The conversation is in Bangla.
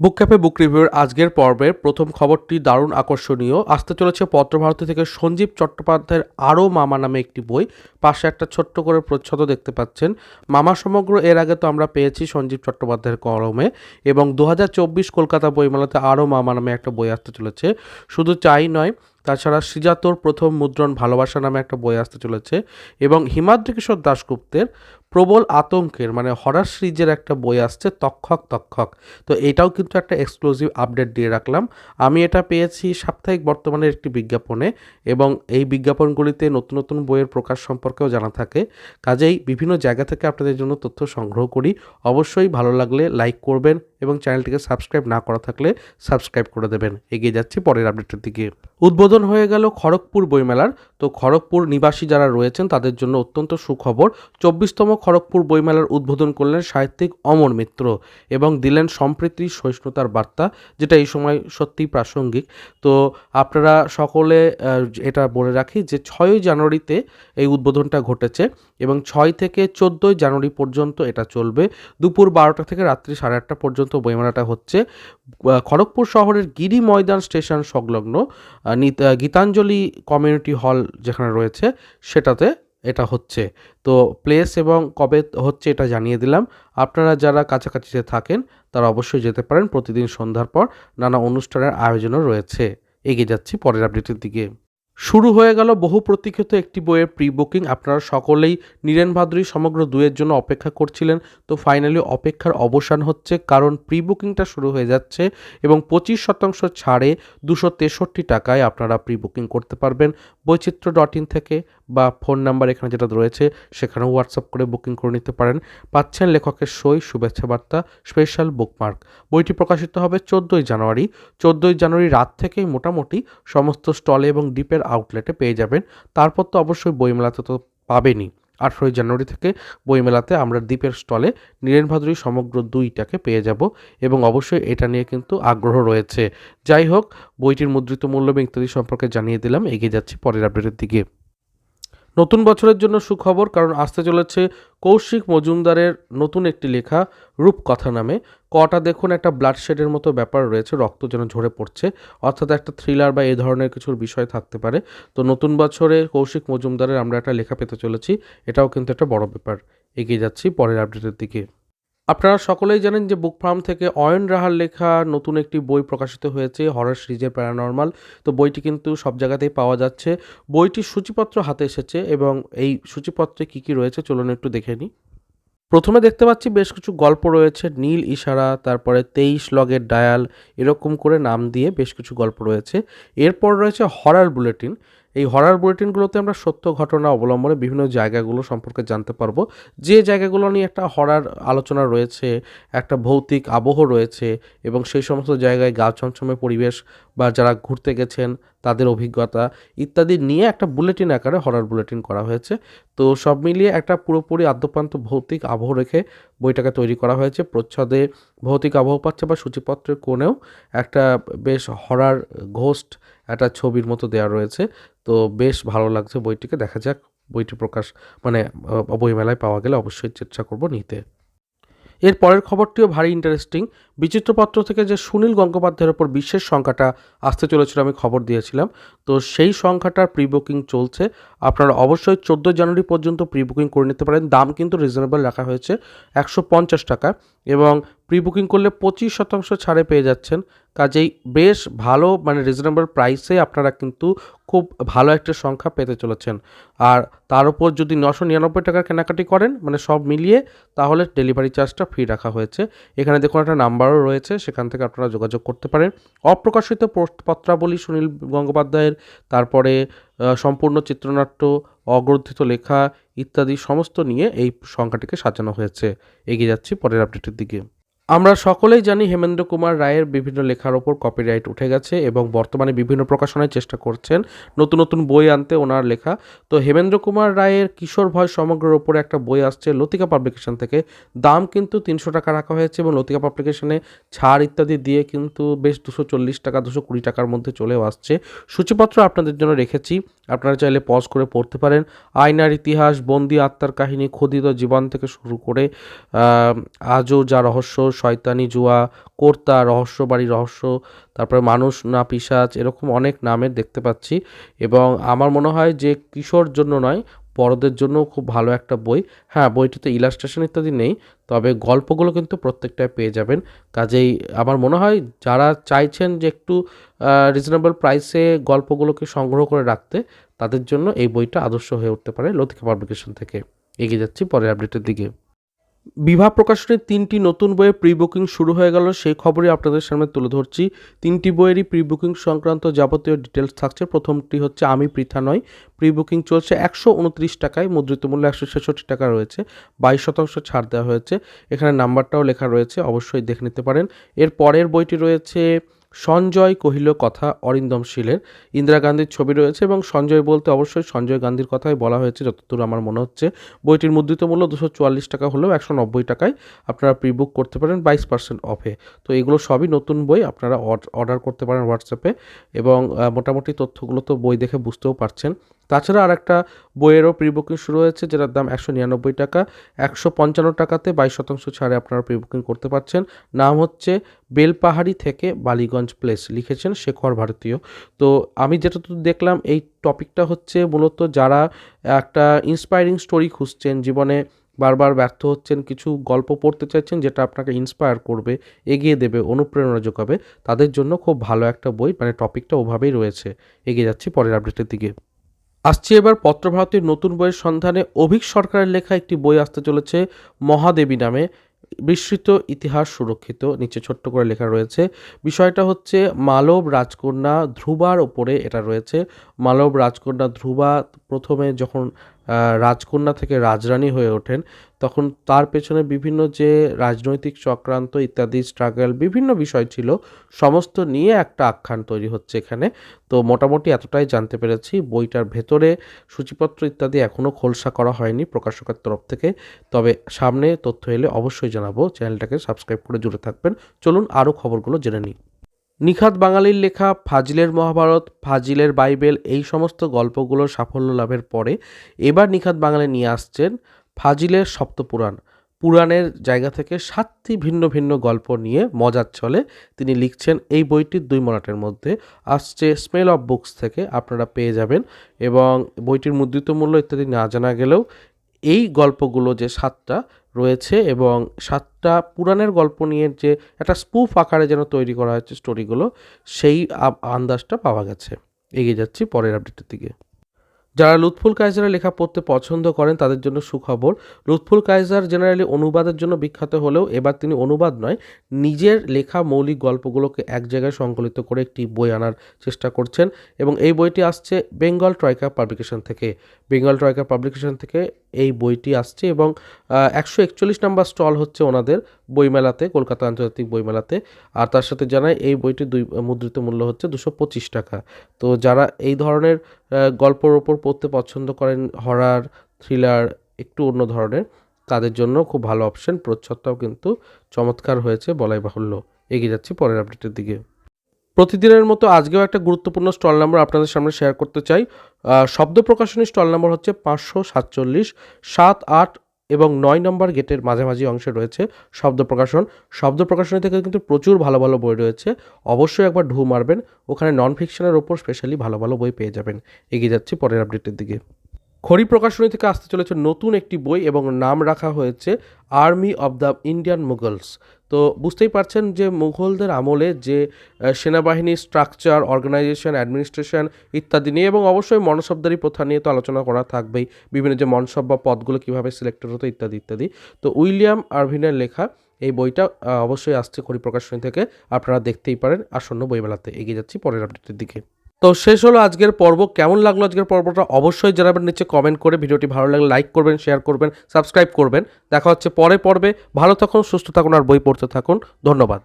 বুক ক্যাফে বুক রিভিউর আজকের পর্বের প্রথম খবরটি দারুণ আকর্ষণীয়। আসতে চলেছে পত্রভারতী থেকে সঞ্জীব চট্টোপাধ্যায়ের আরও মামা নামে একটি বই। পাশে একটা ছোট্ট করে প্রচ্ছদ দেখতে পাচ্ছেন। মামা সমগ্র এর আগে তো আমরা পেয়েছি সঞ্জীব চট্টোপাধ্যায়ের কলমে এবং দু হাজার চব্বিশ কলকাতা বইমেলাতে আরও মামা নামে একটা বই আসতে চলেছে। শুধু চাই নয়, তাছাড়া শ্রীজাতর প্রথম মুদ্রণ ভালোবাসা নামে একটা বই আসতে চলেছে এবং হিমাদ্রি কিশোর দাশগুপ্তের প্রবল আতঙ্কের মানে হরার সিরিজের একটা বই আসছে তক্ষক তক্ষক তো এটাও কিন্তু একটা এক্সক্লুসিভ আপডেট দিয়ে রাখলাম। আমি এটা পেয়েছি সাপ্তাহিক বর্তমানের একটি বিজ্ঞাপনে এবং এই বিজ্ঞাপনগুলিতে নতুন নতুন বইয়ের প্রকাশ সম্পর্কেও জানা থাকে। কাজেই বিভিন্ন জায়গা থেকে আপনাদের জন্য তথ্য সংগ্রহ করি। অবশ্যই ভালো লাগলে লাইক করবেন এবং চ্যানেলটিকে সাবস্ক্রাইব না করা থাকলে সাবস্ক্রাইব করে দেবেন। এগিয়ে যাচ্ছি পরের আপডেটের দিকে। উদ্বোধন হয়ে গেল খড়গপুর বইমেলার। তো খড়গপুর নিবাসী যারা রয়েছেন তাদের জন্য অত্যন্ত সুখবর। চব্বিশতম খড়গপুর বইমেলার উদ্বোধন করলেন সাহিত্যিক অমর মিত্র এবং দিলেন সম্প্রীতি সহিষ্ণুতার বার্তা, যেটা এই সময় সত্যিই প্রাসঙ্গিক। তো আপনারা সকলে এটা বলে রাখি যে ছয়ই জানুয়ারিতে এই উদ্বোধনটা ঘটেছে এবং ছয় থেকে চোদ্দোই জানুয়ারি পর্যন্ত এটা চলবে। দুপুর বারোটা থেকে রাত্রি সাড়ে আটটা পর্যন্ত বইমেলাটা হচ্ছে। খড়গপুর শহরের গিরি ময়দান স্টেশন সংলগ্ন গীতাঞ্জলি কমিউনিটি হল যেখানে রয়েছে, সেটাতে এটা হচ্ছে। তো প্লেস এবং কবে হচ্ছে এটা জানিয়ে দিলাম। আপনারা যারা কাছাকাছিতে থাকেন, তারা অবশ্যই যেতে পারেন। প্রতিদিন সন্ধ্যার পর নানা অনুষ্ঠানের আয়োজনও রয়েছে। এগিয়ে যাচ্ছি পরের আপডেটের দিকে। শুরু হয়ে গেল বহু প্রতীক্ষিত একটি বইয়ের প্রি বুকিং আপনারা সকলেই নীরেন ভাদ্রী সমগ্র দুয়ের জন্য অপেক্ষা করছিলেন। তো ফাইনালি অপেক্ষার অবসান হচ্ছে কারণ প্রি বুকিংটা শুরু হয়ে যাচ্ছে এবং পঁচিশ শতাংশ ছাড়ে দুশো তেষট্টি টাকায় আপনারা প্রি বুকিং করতে পারবেন। বৈচিত্র্য ডট ইন থেকে বা ফোন নাম্বার এখানে যেটা রয়েছে, সেখানেও হোয়াটসঅ্যাপ করে বুকিং করে নিতে পারেন। পাচ্ছেন লেখকের সই, শুভেচ্ছা বার্তা স্পেশাল বুকমার্ক বইটি প্রকাশিত হবে চোদ্দোই জানুয়ারি। চোদ্দোই জানুয়ারি রাত থেকেই মোটামুটি সমস্ত স্টলে এবং ডিপের আউটলেটে পেয়ে যাবেন। তারপর তো অবশ্যই বইমেলাতে তো পাবেনই। আঠেরোই জানুয়ারি থেকে বইমেলাতে আমরা দ্বীপের স্টলে নীরেন ভাদুরী সমগ্র দুইটাকে পেয়ে যাব এবং অবশ্যই এটা নিয়ে কিন্তু আগ্রহ রয়েছে। যাই হোক, বইটির মুদ্রিত মূল্য এবং ইত্যাদি সম্পর্কে জানিয়ে দিলাম। এগিয়ে যাচ্ছি পরের আপডেটের দিকে। নতুন বছরের জন্য সুখবর, কারণ আসতে চলেছে কৌশিক মজুমদারের নতুন একটি লেখা, রূপকথা নামে। কটা দেখুন, একটা ব্লাড শেডের মতো ব্যাপার রয়েছে, রক্ত যেন ঝরে পড়ছে, অর্থাৎ একটা থ্রিলার বা এ ধরনের কিছুর বিষয় থাকতে পারে। তো নতুন বছরে কৌশিক মজুমদারের আমরা একটা লেখা পেতে চলেছি, এটাও কিন্তু একটা বড় ব্যাপার। এগিয়ে যাচ্ছি পরের আপডেটের দিকে। আপনারা সকলেই জানেন যে বুক ফার্ম থেকে অয়ন রাহার লেখা নতুন একটি বই প্রকাশিত হয়েছে, হরর সিরিজের প্যারানর্মাল। তো বইটি কিন্তু সব জায়গাতেই পাওয়া যাচ্ছে। বইটির সূচিপত্র হাতে এসেছে এবং এই সূচিপত্রে কী কী রয়েছে চলুন একটু দেখে নিই। প্রথমে দেখতে পাচ্ছি বেশ কিছু গল্প রয়েছে, নীল ইশারা, তারপরে তেইশ লগের ডায়াল, এরকম করে নাম দিয়ে বেশ কিছু গল্প রয়েছে। এরপর রয়েছে হরার বুলেটিন। এই হরার বুলেটিনগুলোতে আমরা সত্য ঘটনা অবলম্বনে বিভিন্ন জায়গাগুলো সম্পর্কে জানতে পারব। যে জায়গাগুলো নিয়ে একটা হরার আলোচনা রয়েছে, একটা ভৌতিক আবহ রয়েছে এবং সেই সমস্ত জায়গায় গা ছমছমে পরিবেশ বা যারা ঘুরতে গেছেন, তাদের অভিজ্ঞতা ইত্যাদি নিয়ে একটা বুলেটিন আকারে হরার বুলেটিন করা হয়েছে। তো সব মিলিয়ে একটা পুরোপুরি আদ্যপ্রান্ত ভৌতিক আবহ রেখে বইটাকে তৈরি করা হয়েছে। প্রচ্ছদে ভৌতিক আবহ পাচ্ছে বা সূচিপত্রের কোণেও একটা বেশ হরার ঘোস্ট একটা ছবির মতো দেওয়া রয়েছে। তো বেশ ভালো লাগছে বইটিকে। দেখা যাক বইটি প্রকাশ মানে বইমেলায় পাওয়া গেলে অবশ্যই চেষ্টা করব নিতে। এর পরের খবরটিও ভারী ইন্টারেস্টিং বিচিত্রপত্র থেকে যে সুনীল গঙ্গোপাধ্যায়ের ওপর বিশেষ সংখ্যাটা আসতে চলেছিল আমি খবর দিয়েছিলাম। তো সেই সংখ্যাটার প্রি বুকিং চলছে। আপনারা অবশ্যই চোদ্দ জানুয়ারি পর্যন্ত প্রি বুকিং করে নিতে পারেন। দাম কিন্তু রিজনেবল রাখা হয়েছে একশো পঞ্চাশ টাকা এবং প্রি বুকিং করলে পঁচিশ শতাংশ ছাড়ে পেয়ে যাচ্ছেন কাজেই বেশ ভালো মানে রিজনেবল প্রাইসে আপনারা কিন্তু খুব ভালো একটা সংখ্যা পেতে চলেছেন। আর তার উপর যদি নশো নিরানব্বই টাকার কেনাকাটি করেন মানে সব মিলিয়ে, তাহলে ডেলিভারি চার্জটা ফ্রি রাখা হয়েছে। এখানে দেখুন একটা নাম্বারও রয়েছে, সেখান থেকে আপনারা যোগাযোগ করতে পারেন। অপ্রকাশিত পত্রাবলী সুনীল গঙ্গোপাধ্যায়ের, তারপরে সম্পূর্ণ চিত্রনাট্য অগ্রথিত লেখা ইত্যাদি সমস্ত নিয়ে এই সংখ্যাটিকে সাজানো হয়েছে। এগিয়ে যাচ্ছি পরের আপডেটের দিকে। আমরা সকলেই জানি হেমেন্দ্র কুমার রায়ের বিভিন্ন লেখার ওপর কপিরাইট উঠে গেছে এবং বর্তমানে বিভিন্ন প্রকাশনায় চেষ্টা করছেন নতুন নতুন বই আনতে ওনার লেখা। তো হেমেন্দ্র কুমার রায়ের কিশোর ভয় সমগ্রের ওপরে একটা বই আসছে লতিকা পাবলিকেশন থেকে। দাম কিন্তু তিনশো টাকা রাখা হয়েছে এবং লতিকা পাবলিকেশনে ছাড় ইত্যাদি দিয়ে কিন্তু বেশ দুশো চল্লিশ টাকা, দুশো কুড়ি টাকার মধ্যে চলেও আসছে। সূচিপত্র আপনাদের জন্য রেখেছি। আপনারা চাইলে পজ করে পড়তে পারেন। আয়নার ইতিহাস, বন্দি আত্মার কাহিনী, খোদিত জীবন থেকে শুরু করে আজও যা রহস্য শয়তানি জুয়া, কর্তা রহস্যবাড়ি রহস্য, তারপরে মানুষ না পিসাচ এরকম অনেক নামের দেখতে পাচ্ছি। এবং আমার মনে হয় যে কিশোর জন্য নয়, বড়দের জন্য খুব ভালো একটা বই। হ্যাঁ বইটিতে ইলাস্ট্রেশন ইত্যাদি নেই, তবে গল্পগুলো কিন্তু প্রত্যেকটায় পেয়ে যাবেন। কাজেই আমার মনে হয় যারা চাইছেন যে একটু রিজনেবল প্রাইসে গল্পগুলোকে সংগ্রহ করে রাখতে, তাদের জন্য এই বইটা আদর্শ হয়ে উঠতে পারে লতিকা পাবলিকেশন থেকে। এগিয়ে যাচ্ছি পরের আপডেটের দিকে। বিবাহ প্রকাশনের তিনটি নতুন বইয়ের প্রি বুকিং শুরু হয়ে গেল, সেই খবরই আপনাদের সামনে তুলে ধরছি। তিনটি বইয়েরই প্রি বুকিং সংক্রান্ত যাবতীয় ডিটেলস থাকছে। প্রথমটি হচ্ছে আমি পৃথা নয়। প্রি বুকিং চলছে একশো উনত্রিশ টাকায়, মুদ্রিত মূল্য একশো ছেষট্টি টাকা রয়েছে। বাইশ শতাংশ ছাড় দেওয়া হয়েছে। এখানে নাম্বারটাও লেখা রয়েছে, অবশ্যই দেখে নিতে পারেন। এর পরের বইটি রয়েছে সঞ্জয় কহিল, কথা অরিন্দম শীলের। ইন্দিরা গান্ধীর ছবি রয়েছে এবং সঞ্জয় বলতে অবশ্যই সঞ্জয় গান্ধীর কথাই বলা হয়েছে। যতদূর আমার মনে হচ্ছে, বইটির মুদ্রিত মূল্য দুশো চুয়াল্লিশ টাকা হলেও একশো নব্বই টাকায় আপনারা প্রি বুক করতে পারেন বাইশ পার্সেন্ট অফে তো এগুলো সবই নতুন বই, আপনারা অর্ডার করতে পারেন হোয়াটসঅ্যাপে এবং মোটামুটি তথ্যগুলো তো বই দেখে বুঝতেও পারছেন। তাছাড়া আর একটা বইয়েরও প্রি বুকিং শুরু হয়েছে, যেটার দাম একশো নিরানব্বই টাকা। একশো পঞ্চান্ন টাকাতে বাইশ শতাংশ ছাড়ে আপনারা প্রি বুকিং করতে পারছেন। নাম হচ্ছে বেলপাহাড়ি থেকে বালিগঞ্জ প্লেস লিখেছেন শেখর ভারতীয়। তো আমি যেটা তো দেখলাম, এই টপিকটা হচ্ছে মূলত যারা একটা ইন্সপায়ারিং স্টোরি খুঁজছেন, জীবনে বারবার ব্যর্থ হচ্ছেন, কিছু গল্প পড়তে চাইছেন, যেটা আপনাকে ইন্সপায়ার করবে, এগিয়ে দেবে, অনুপ্রেরণা যোগাবে, তাদের জন্য খুব ভালো একটা বই মানে টপিকটা ওভাবেই রয়েছে। এগিয়ে যাচ্ছি পরের আপডেটের দিকে। আসছি এবার পত্রভারতীর নতুন বইয়ের সন্ধানে। অভিক সরকারের লেখা একটি বই আসতে চলেছে মহাদেবী নামে। বিস্মৃত ইতিহাস সুরক্ষিত, নিচে ছোট্ট করে লেখা রয়েছে। বিষয়টা হচ্ছে মালব রাজকন্যা ধ্রুবার ওপরে এটা রয়েছে। মালব রাজকন্যা ধ্রুবা প্রথমে যখন রাজকন্যা থেকে রাজরানী হয়ে ওঠেন। তখন তার পেছনে বিভিন্ন যে রাজনৈতিক চক্রান্ত ইত্যাদি স্ট্রাগল বিভিন্ন বিষয় ছিল, সমস্ত নিয়ে একটা আখ্যান তৈরি হচ্ছে এখানে। তো মোটামুটি এতটাই জানতে পেরেছি। বইটার ভেতরে সূচিপত্র ইত্যাদি এখনও খোলসা করা হয়নি প্রকাশকের তরফ থেকে। তবে সামনে তথ্য এলে অবশ্যই জানাব। চ্যানেলটাকে সাবস্ক্রাইব করে জুড়ে থাকবেন। চলুন আরও খবরগুলো জেনে নিই। নিখাত বাঙালির লেখা ফাজিলের মহাভারত, ফাজিলের বাইবেল এই সমস্ত গল্পগুলো সাফল্য লাভের পরে এবার নিখাত বাঙালি নিয়ে আসছেন ফাজিলের সপ্তপুরাণ। পুরাণের জায়গা থেকে সাতটি ভিন্ন ভিন্ন গল্প নিয়ে মজার ছলে তিনি লিখছেন এই বইটির দুই মরাটের মধ্যে। আসছে স্মেল অফ বুকস থেকে আপনারা পেয়ে যাবেন এবং বইটির মুদ্রিত মূল্য ইত্যাদি না জানা গেলেও এই গল্পগুলো যে সাতটা রয়েছে এবং সাতটা পুরাণের গল্প নিয়ে যে একটা স্পুফ আকারে যেন তৈরি করা হয়েছে স্টোরিগুলো সেই আন্দাজটা পাওয়া গেছে। এগিয়ে যাচ্ছি পরের আপডেটের দিকে। যারা লুৎফুল কাইজারের লেখা পড়তে পছন্দ করেন, তাদের জন্য সুখবর। লুৎফুল কাইজার জেনারেলি অনুবাদের জন্য বিখ্যাত হলেও এবার তিনি অনুবাদ নয়, নিজের লেখা মৌলিক গল্পগুলোকে এক জায়গায় সংকলিত করে একটি বই আনার চেষ্টা করছেন এবং এই বইটি আসছে বেঙ্গল ট্রয়কা পাবলিকেশন থেকে। বেঙ্গল ট্রয়কা পাবলিকেশন থেকে এই বইটি আসছে এবং একশো একচল্লিশ নাম্বার স্টল হচ্ছে ওনাদের। বইমেলাতে, কলকাতা আন্তর্জাতিক বইমেলাতে। আর তার সাথে জানাই, এই বইটির দুই মুদ্রিত মূল্য হচ্ছে দুশো পঁচিশ টাকা। তো যারা এই ধরনের গল্পের ওপর পড়তে পছন্দ করেন, হরার, থ্রিলার, একটু অন্য ধরনের, তাদের জন্য খুব ভালো অপশন। প্রচ্ছদটাও কিন্তু চমৎকার হয়েছে, বলাই বাহুল্য। এগিয়ে যাচ্ছি পরের আপডেটের দিকে। প্রতিদিনের মতো আজকেও একটা গুরুত্বপূর্ণ স্টল নাম্বার আপনাদের সামনে শেয়ার করতে চাই। শব্দ প্রকাশনী স্টল নাম্বার হচ্ছে পাঁচশো সাতচল্লিশ সাত আট এবং নয় নম্বর গেটের মাঝামাঝি অংশে রয়েছে শব্দ প্রকাশন। শব্দ প্রকাশনী থেকে কিন্তু প্রচুর ভালো ভালো বই রয়েছে। অবশ্যই একবার ঢু মারবেন। ওখানে নন ফিকশনের ওপর স্পেশালি ভালো ভালো বই পেয়ে যাবেন। এগিয়ে যাচ্ছি পরের আপডেটের দিকে। খড়ি প্রকাশনী থেকে আসতে চলেছে নতুন একটি বই এবং নাম রাখা হয়েছে army of the Indian Mughals তো বুঝতেই পারছেন যে মুঘলদের আমলে যে সেনাবাহিনীর স্ট্রাকচার অর্গানাইজেশন অ্যাডমিনিস্ট্রেশন ইত্যাদি নিয়ে এবং অবশ্যই মনসবদারি প্রথা নিয়ে তো আলোচনা করা থাকবেই। বিভিন্ন যে মনসব বা পদগুলো কীভাবে সিলেক্টেড হতো ইত্যাদি ইত্যাদি। তো উইলিয়াম আরভিনের লেখা এই বইটা অবশ্যই আসছে খড়ি প্রকাশনী থেকে। আপনারা দেখতেই পারেন। আসন্ন বইমেলাতে এগিয়ে যাচ্ছি। পরের আপডেটের দিকে। তো শেষ হলো আজকের পর্ব। কেমন লাগল আজকের পর্বটা অবশ্যই জানাবেন নিচে কমেন্ট করে। ভিডিওটি ভালো লাগলে লাইক করবেন শেয়ার করবেন সাবস্ক্রাইব করবেন। দেখা হচ্ছে পরে পর্বে। ভালো থাকুন, সুস্থ থাকুন আর বই পড়তে থাকুন। ধন্যবাদ।